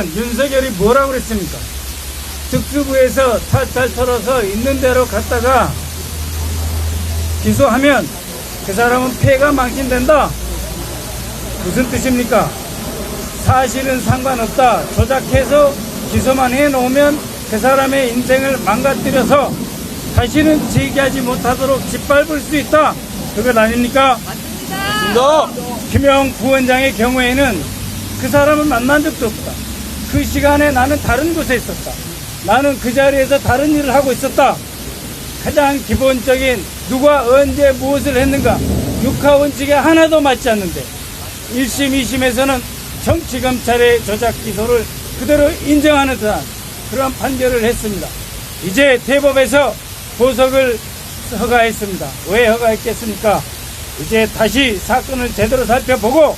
여러분 윤석열이 뭐라고 그랬습니까? 특수부에서 탈탈 털어서 있는 대로 갔다가 기소하면 그 사람은 폐가 망신된다. 무슨 뜻입니까? 사실은 상관없다. 조작해서 기소만 해놓으면 그 사람의 인생을 망가뜨려서 다시는 재기하지 못하도록 짓밟을 수 있다. 그것 아닙니까? 너 김영 부원장의 경우에는 그 사람을 만난 적도 없다. 그 시간에 나는 다른 곳에 있었다. 나는 그 자리에서 다른 일을 하고 있었다. 가장 기본적인 누가 언제 무엇을 했는가 육하 원칙에 하나도 맞지 않는데 1심, 2심에서는 정치검찰의 조작 기소를 그대로 인정하는 듯한 그러한 판결을 했습니다. 이제 대법에서 보석을 허가했습니다. 왜 허가했겠습니까? 이제 다시 사건을 제대로 살펴보고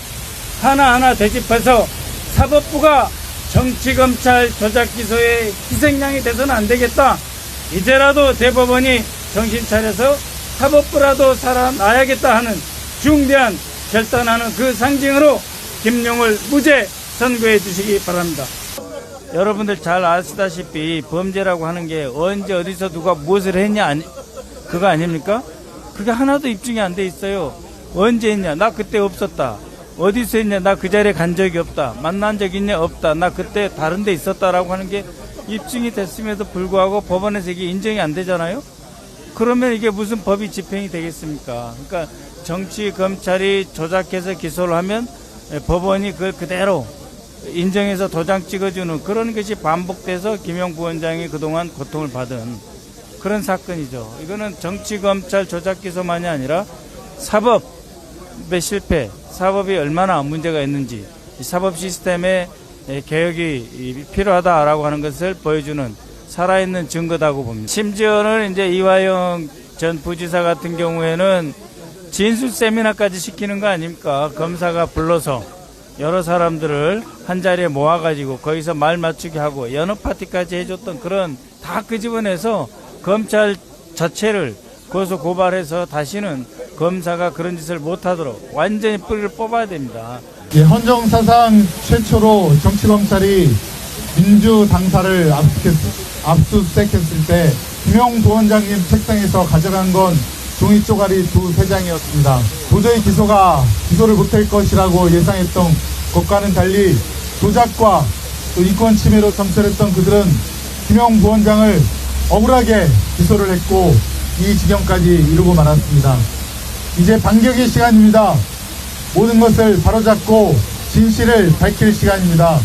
하나하나 되짚어서 사법부가 정치검찰 조작기소의 희생양이 돼서는 안 되겠다. 이제라도 대법원이 정신 차려서 사법부라도 살아나야겠다 하는 중대한 결단하는 그 상징으로 김용을 무죄 선고해 주시기 바랍니다. 여러분들 잘 아시다시피 범죄라고 하는 게 언제 어디서 누가 무엇을 했냐 아니, 그거 아닙니까? 그게 하나도 입증이 안 돼 있어요. 언제 했냐? 나 그때 없었다. 어디서 했냐? 나 그 자리에 간 적이 없다. 만난 적 있냐? 없다. 나 그때 다른 데 있었다라고 하는 게 입증이 됐음에도 불구하고 법원에서 이게 인정이 안 되잖아요? 그러면 이게 무슨 법이 집행이 되겠습니까? 그러니까 정치 검찰이 조작해서 기소를 하면 예, 법원이 그걸 그대로 인정해서 도장 찍어주는 그런 것이 반복돼서 김영 부 원장이 그동안 고통을 받은 그런 사건이죠. 이거는 정치 검찰 조작 기소만이 아니라 사법의 실패, 사법이 얼마나 문제가 있는지 이 사법 시스템의 에, 개혁이 필요하다라고 하는 것을 보여주는 살아있는 증거다고 봅니다. 심지어는 이제 이화영 전 부지사 같은 경우에는 진술 세미나까지 시키는 거 아닙니까? 검사가 불러서 여러 사람들을 한 자리에 모아가지고 거기서 말 맞추게 하고 연어 파티까지 해줬던 그런 다 끄집어내서 검찰 자체를 고소 고발해서 다시는 검사가 그런 짓을 못하도록 완전히 뿌리를 뽑아야 됩니다. 예, 헌정 사상 최초로 정치 검찰이 민주 당사를 압수수색했을 때 김영 부원장님 책상에서 가져간 건 종이 쪼가리 두 세 장이었습니다. 도저히 기소가 기소를 못할 것이라고 예상했던 것과는 달리 조작과 또 인권 침해로 점철했던 그들은 김영 부원장을 억울하게 기소를 했고 이 지경까지 이르고 말았습니다. 이제 반격의 시간입니다. 모든 것을 바로잡고 진실을 밝힐 시간입니다.